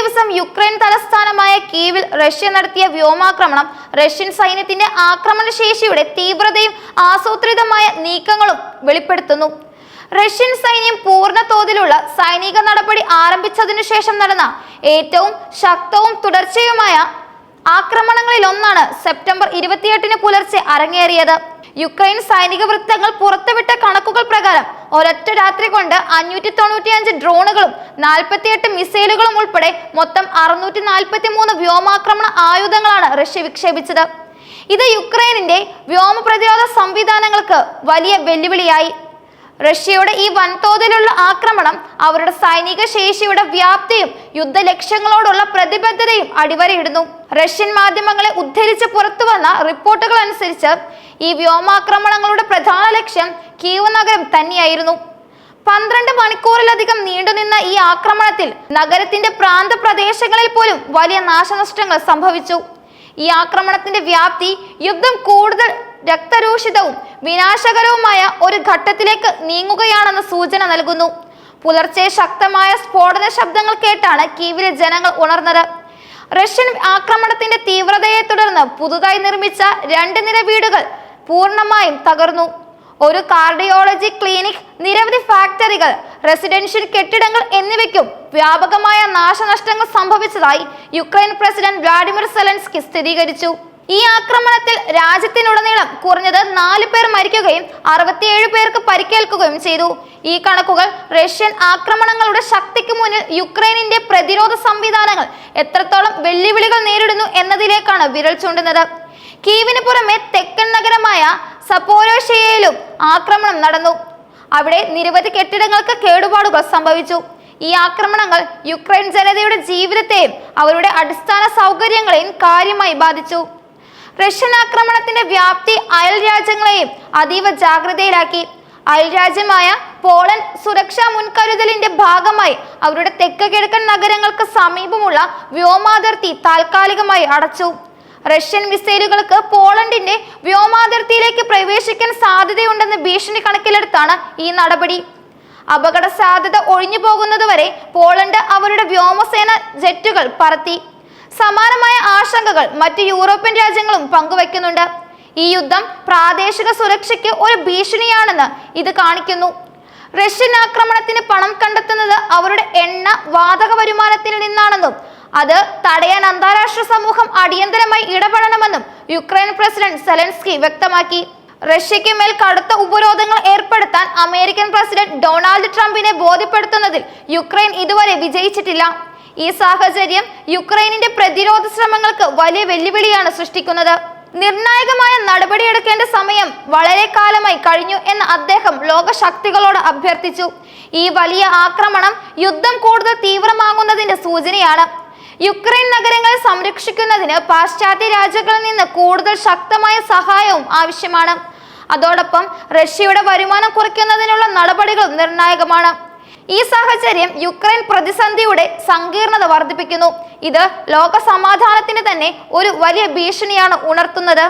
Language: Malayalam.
ദിവസം യുക്രൈൻ തലസ്ഥാനമായ കീവിൽ റഷ്യ നടത്തിയ വ്യോമാക്രമണം റഷ്യൻ സൈന്യത്തിന്റെ ആക്രമണശേഷിയുടെ തീവ്രതയും ആസൂത്രിതമായ നീക്കങ്ങളും വെളിപ്പെടുത്തുന്നു. റഷ്യൻ സൈന്യം പൂർണ തോതിലുള്ള സൈനിക നടപടി ആരംഭിച്ചതിനു ശേഷം നടന്ന ഏറ്റവും ശക്തവും തുടർച്ചയുമായ ആക്രമണങ്ങളിൽ ഒന്നാണ് സെപ്റ്റംബർ ഇരുപത്തിയെട്ടിന് പുലർച്ചെ അരങ്ങേറിയത്. യുക്രൈൻ സൈനിക വൃത്തങ്ങൾ പുറത്തുവിട്ട കണക്കുകൾ പ്രകാരം ഒരൊറ്റ രാത്രി കൊണ്ട് അഞ്ഞൂറ്റി തൊണ്ണൂറ്റിയഞ്ച് ഡ്രോണുകളും നാൽപ്പത്തിയെട്ട് മിസൈലുകളും ഉൾപ്പെടെ മൊത്തം അറുന്നൂറ്റി നാൽപ്പത്തി മൂന്ന് വ്യോമാക്രമണ ആയുധങ്ങളാണ് റഷ്യ വിക്ഷേപിച്ചത്. ഇത് യുക്രൈനിന്റെ വ്യോമ പ്രതിരോധ സംവിധാനങ്ങൾക്ക് വലിയ വെല്ലുവിളിയായി. റഷ്യയുടെ ഈ വൻതോതിലുള്ള ആക്രമണം അവരുടെ സൈനിക ശേഷിയുടെ വ്യാപ്തിയും യുദ്ധ ലക്ഷ്യങ്ങളോടുള്ള പ്രതിബദ്ധതയും അടിവരയിടുന്നു. റഷ്യൻ മാധ്യമങ്ങളെ ഉദ്ധരിച്ച് പുറത്തു വന്ന റിപ്പോർട്ടുകൾ അനുസരിച്ച് ഈ വ്യോമാക്രമണങ്ങളുടെ പ്രധാന ലക്ഷ്യം കീവ് നഗരം തന്നെയായിരുന്നു. പന്ത്രണ്ട് മണിക്കൂറിലധികം നീണ്ടുനിന്ന ഈ ആക്രമണത്തിൽ നഗരത്തിന്റെ പ്രാന്ത പ്രദേശങ്ങളിൽ പോലും വലിയ നാശനഷ്ടങ്ങൾ സംഭവിച്ചു. ഈ ആക്രമണത്തിന്റെ വ്യാപ്തി യുദ്ധം കൂടുതൽ രക്തരൂഷിതവും വിനാശകരവുമായ ഒരു ഘട്ടത്തിലേക്ക് നീങ്ങുകയാണെന്ന് സൂചന നൽകുന്നു. പുലർച്ചെ ശക്തമായ സ്ഫോടന ശബ്ദങ്ങൾ കേട്ടാണ് കീവിലെ ജനങ്ങൾ ഉണർന്നത്. റഷ്യൻ ആക്രമണത്തിന്റെ തീവ്രതയെ തുടർന്ന് പുതുതായി നിർമ്മിച്ച രണ്ട് നിര വീടുകൾ പൂർണമായും തകർന്നു. ഒരു കാർഡിയോളജി ക്ലിനിക് നിരവധി ഫാക്ടറികൾ റെസിഡൻഷ്യൽ കെട്ടിടങ്ങൾ എന്നിവയ്ക്കും വ്യാപകമായ നാശനഷ്ടങ്ങൾ സംഭവിച്ചതായി യുക്രൈൻ പ്രസിഡന്റ് വ്ളാഡിമിർ സെലൻസ്കി സ്ഥിരീകരിച്ചു. ഈ ആക്രമണത്തിൽ രാജ്യത്തിനുടനീളം കുറഞ്ഞത് നാല് പേർ മരിക്കുകയും അറുപത്തിയേഴ് പേർക്ക് പരിക്കേൽക്കുകയും ചെയ്തു. ഈ കണക്കുകൾ റഷ്യൻ ആക്രമണങ്ങളുടെ ശക്തിക്ക് മുന്നിൽ യുക്രൈനിന്റെ പ്രതിരോധ സംവിധാനങ്ങൾ എത്രത്തോളം വെല്ലുവിളികൾ നേരിടുന്നു എന്നതിലേക്കാണ് വിരൽ ചൂണ്ടുന്നത്. കീവിന് പുറമെ തെക്കൻ നഗരമായ സപ്പോരോഷയയിലും ആക്രമണം നടന്നു. അവിടെ നിരവധി കെട്ടിടങ്ങൾക്ക് കേടുപാടുകൾ സംഭവിച്ചു. ഈ ആക്രമണങ്ങൾ യുക്രൈൻ ജനതയുടെ ജീവിതത്തെയും അവരുടെ അടിസ്ഥാന സൗകര്യങ്ങളെയും കാര്യമായി ബാധിച്ചു. റഷ്യൻ ആക്രമണത്തിന്റെ വ്യാപ്തി അയൽ രാജ്യങ്ങളെയും അതീവ ജാഗ്രതയിലാക്കി. അയൽ രാജ്യമായ പോളണ്ട് സുരക്ഷാ മുൻകരുതലിന്റെ ഭാഗമായി അവരുടെ തെക്ക് കിഴക്കൻ നഗരങ്ങൾക്ക് സമീപമുള്ള വ്യോമാതിർത്തി താൽക്കാലികമായി അടച്ചു. റഷ്യൻ മിസൈലുകൾക്ക് പോളണ്ടിന്റെ വ്യോമാതിർത്തിയിലേക്ക് പ്രവേശിക്കാൻ സാധ്യതയുണ്ടെന്ന് ഭീഷണി കണക്കിലെടുത്താണ് ഈ നടപടി. അപകട സാധ്യത ഒഴിഞ്ഞു പോകുന്നതുവരെ പോളണ്ട് അവരുടെ വ്യോമസേന ജെറ്റുകൾ പറത്തി. സമാനമായ ആശങ്കകൾ മറ്റ് യൂറോപ്യൻ രാജ്യങ്ങളും പങ്കുവയ്ക്കുന്നുണ്ട്. ഈ യുദ്ധം പ്രാദേശിക സുരക്ഷയ്ക്ക് ഒരു ഭീഷണിയാണെന്ന് ഇത് കാണിക്കുന്നു. റഷ്യൻ ആക്രമണത്തിന് പണം കണ്ടെത്തുന്നത് അവരുടെ എണ്ണ വാതക വരുമാനത്തിൽ നിന്നാണെന്നും അത് തടയാൻ അന്താരാഷ്ട്ര സമൂഹം അടിയന്തരമായി ഇടപെടണമെന്നും യുക്രൈൻ പ്രസിഡന്റ് സെലൻസ്കി വ്യക്തമാക്കി. റഷ്യയ്ക്ക് മേൽ കടുത്ത ഉപരോധങ്ങൾ ഏർപ്പെടുത്താൻ അമേരിക്കൻ പ്രസിഡന്റ് ഡൊണാൾഡ് ട്രംപിനെ ബോധ്യപ്പെടുത്തുന്നതിൽ യുക്രൈൻ ഇതുവരെ വിജയിച്ചിട്ടില്ല. ഈ സാഹചര്യം യുക്രൈനിന്റെ പ്രതിരോധ ശ്രമങ്ങൾക്ക് വലിയ വെല്ലുവിളിയാണ് സൃഷ്ടിക്കുന്നത്. നിർണായകമായ നടപടിയെടുക്കേണ്ട സമയം വളരെ കാലമായി കഴിഞ്ഞു എന്ന് അദ്ദേഹം ലോകശക്തികളോട് അഭ്യർത്ഥിച്ചു. ഈ വലിയ ആക്രമണം യുദ്ധം കൂടുതൽ തീവ്രമാകുന്നതിന്റെ സൂചനയാണ്. യുക്രൈൻ നഗരങ്ങളെ സംരക്ഷിക്കുന്നതിന് പാശ്ചാത്യ രാജ്യങ്ങളിൽ നിന്ന് കൂടുതൽ ശക്തമായ സഹായവും ആവശ്യമാണ്. അതോടൊപ്പം റഷ്യയുടെ വരുമാനം കുറയ്ക്കുന്നതിനുള്ള നടപടികളും നിർണായകമാണ്. ഈ സാഹചര്യം യുക്രൈൻ പ്രതിസന്ധിയുടെ സങ്കീർണത വർദ്ധിപ്പിക്കുന്നു. ഇത് ലോക സമാധാനത്തിന് തന്നെ ഒരു വലിയ ഭീഷണിയാണ് ഉണർത്തുന്നത്.